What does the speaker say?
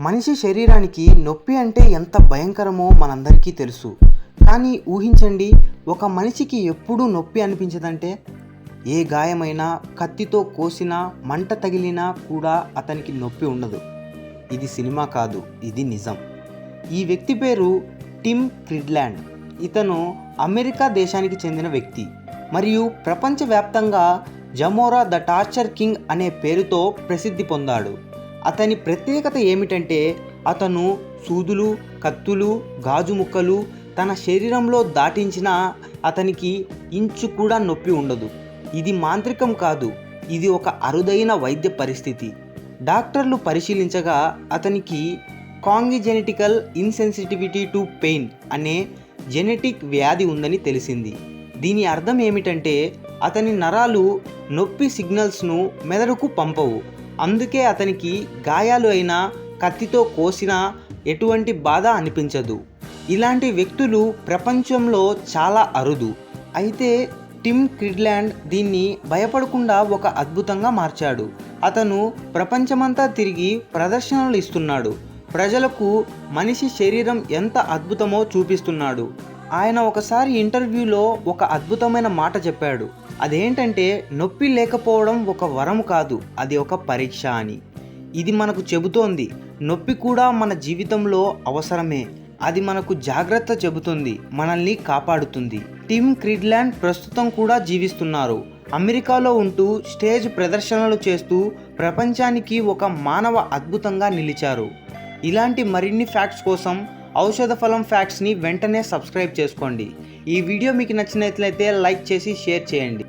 మనిషి శరీరానికి నొప్పి అంటే ఎంత భయంకరమో మనందరికీ తెలుసు. కానీ ఊహించండి ఒక మనిషికి ఎప్పుడూ నొప్పి అనిపించదంటే ఏ గాయమైనా కత్తితో కోసినా మంట తగిలినా కూడా అతనికి నొప్పి ఉండదు. ఇది సినిమా కాదు ఇది నిజం. ఈ వ్యక్తి పేరు టిమ్ క్రిడ్లాండ్. ఇతను అమెరికా దేశానికి చెందిన వ్యక్తి. మరియు ప్రపంచవ్యాప్తంగా జమోరా ద టార్చర్ కింగ్ అనే పేరుతో ప్రసిద్ధి పొందాడు. అతని ప్రత్యేకత ఏమిటంటే అతను సూదులు కత్తులు గాజు ముక్కలు తన శరీరంలో దాటించిన అతనికి ఇంచు కూడా నొప్పి ఉండదు. ఇది మాంత్రికం కాదు. ఇది ఒక అరుదైన వైద్య పరిస్థితి. డాక్టర్లు పరిశీలించగా అతనికి కాంగిజెనెటికల్ ఇన్సెన్సిటివిటీ టు పెయిన్ అనే జెనెటిక్ వ్యాధి ఉందని తెలిసింది. దీని అర్థం ఏమిటంటే అతని నరాలు నొప్పి సిగ్నల్స్ను మెదడుకు పంపవు. అందుకే అతనికి గాయాలు అయినా కత్తితో కోసినా ఎటువంటి బాధ అనిపించదు. ఇలాంటి వ్యక్తులు ప్రపంచంలో చాలా అరుదు. అయితే టిమ్ క్రిడ్లాండ్ దీన్ని భయపడకుండా ఒక అద్భుతంగా మార్చాడు. అతను ప్రపంచమంతా తిరిగి ప్రదర్శనలు ఇస్తున్నాడు. ప్రజలకు మనిషి శరీరం ఎంత అద్భుతమో చూపిస్తున్నాడు. ఆయన ఒకసారి ఇంటర్వ్యూలో ఒక అద్భుతమైన మాట చెప్పాడు. అదేంటంటే నొప్పి లేకపోవడం ఒక వరం కాదు అది ఒక పరీక్ష అని. ఇది మనకు చెబుతోంది. నొప్పి కూడా మన జీవితంలో అవసరమే. అది మనకు జాగ్రత్త చెబుతుంది మనల్ని కాపాడుతుంది. టిమ్ క్రిడ్లాండ్ ప్రస్తుతం కూడా జీవిస్తున్నారు. అమెరికాలో ఉంటూ స్టేజ్ ప్రదర్శనలు చేస్తూ ప్రపంచానికి ఒక మానవ అద్భుతంగా నిలిచారు. ఇలాంటి మరిన్ని ఫ్యాక్ట్స్ కోసం ఔషధ ఫలం ఫ్యాక్ట్స్ని వెంటనే సబ్స్క్రైబ్ చేసుకోండి. ఈ వీడియో మీకు నచ్చినట్లయితే లైక్ చేసి షేర్ చేయండి.